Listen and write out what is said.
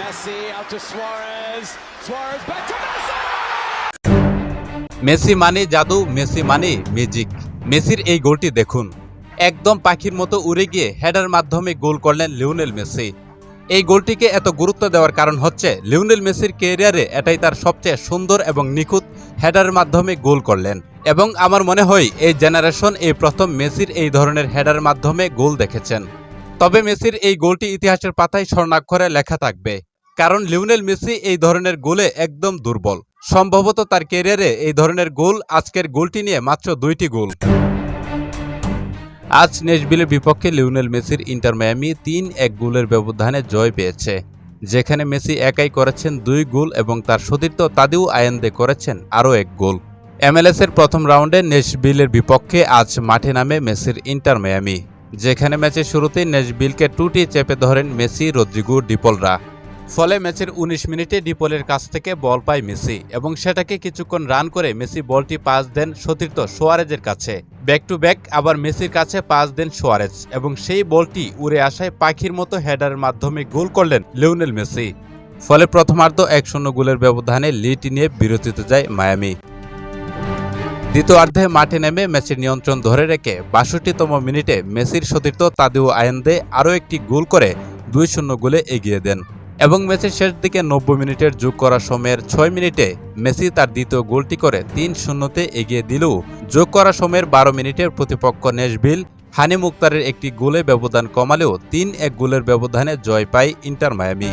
Messi out to Suarez. Suarez, back to Messi. Messi মানে জাদু Messi মানে magic মেসির এই গোলটি দেখুন। একদম পাখির মতো উড়ে গিয়ে হেডার মাধ্যমে গোল করলেন লিওনেল মেসি। এই গোলটিকে এত গুরুত্ব দেওয়ার কারণ হচ্ছে লিওনেল মেসির কেরিয়ারে এটাই তার সবচেয়ে সুন্দর এবং নিখুঁত হেডারের মাধ্যমে গোল করলেন। এবং আমার মনে হয় এই জেনারেশন এই প্রথম মেসির এই ধরনের হেডারের মাধ্যমে গোল দেখেছেন। তবে মেসির এই গোলটি ইতিহাসের পাতায় স্বর্ণাক্ষরে লেখা থাকবে। কারণ লিওনেল মেসি এই ধরনের গোলে একদম দুর্বল। সম্ভবত তার ক্যারিয়ারে এই ধরনের গোল আজকের গোলটি নিয়ে মাত্র দুইটি গোল। আজ নেশবিলের বিপক্ষে লিওনেল মেসির ইন্টার মায়ামি তিন এক গোলের ব্যবধানে জয় পেয়েছে, যেখানে মেসি একাই করেছেন দুই গোল এবং তার সতীর্থ তাদিউ আয়েন্দে করেছেন আরও এক গোল। এমএলএস এর প্রথম রাউন্ডে নেশবিলের বিপক্ষে আজ মাঠে নামে মেসির ইন্টার মায়ামি, যেখানে ম্যাচের শুরুতেই নেশবিলকে টুটি চেপে ধরেন মেসি, রদ্রিগো, ডিপলরা। ফলে ম্যাচের ১৯ মিনিটে ডিপোলের কাছ থেকে বল পায় মেসি এবং সেটাকে কিছুক্ষণ রান করে মেসি বলটি পাস দেন সতীর্থ সোয়ারেজের কাছে। ব্যাক টু ব্যাক আবার মেসির কাছে পাস দেন সোয়ারেজ এবং সেই বলটি উড়ে আসায় পাখির মতো হেডারের মাধ্যমে গোল করলেন লিওনেল মেসি। ফলে প্রথমার্ধ এক শূন্য গোলের ব্যবধানে লিড নিয়ে বিরতিতে যায় মায়ামি। দ্বিতীয়ার্ধে মাঠে নেমে ম্যাচের নিয়ন্ত্রণ ধরে রেখে বাষট্টিতম মিনিটে মেসির সতীর্থ তাদিউ আয়েন্দে আরও একটি গোল করে দুই শূন্য গোলে এগিয়ে দেন। এবং ম্যাচের শেষ দিকে নব্বই মিনিটের যোগ করা সময়ের ছয় মিনিটে মেসি তার দ্বিতীয় গোলটি করে তিন শূন্যতে এগিয়ে দিলেও যোগ করা সময়ের বারো মিনিটের প্রতিপক্ষ নেশবিল হানি মুক্তারের একটি গোলে ব্যবধান কমালেও তিন এক গোলের ব্যবধানে জয় পায় ইন্টার মায়ামি।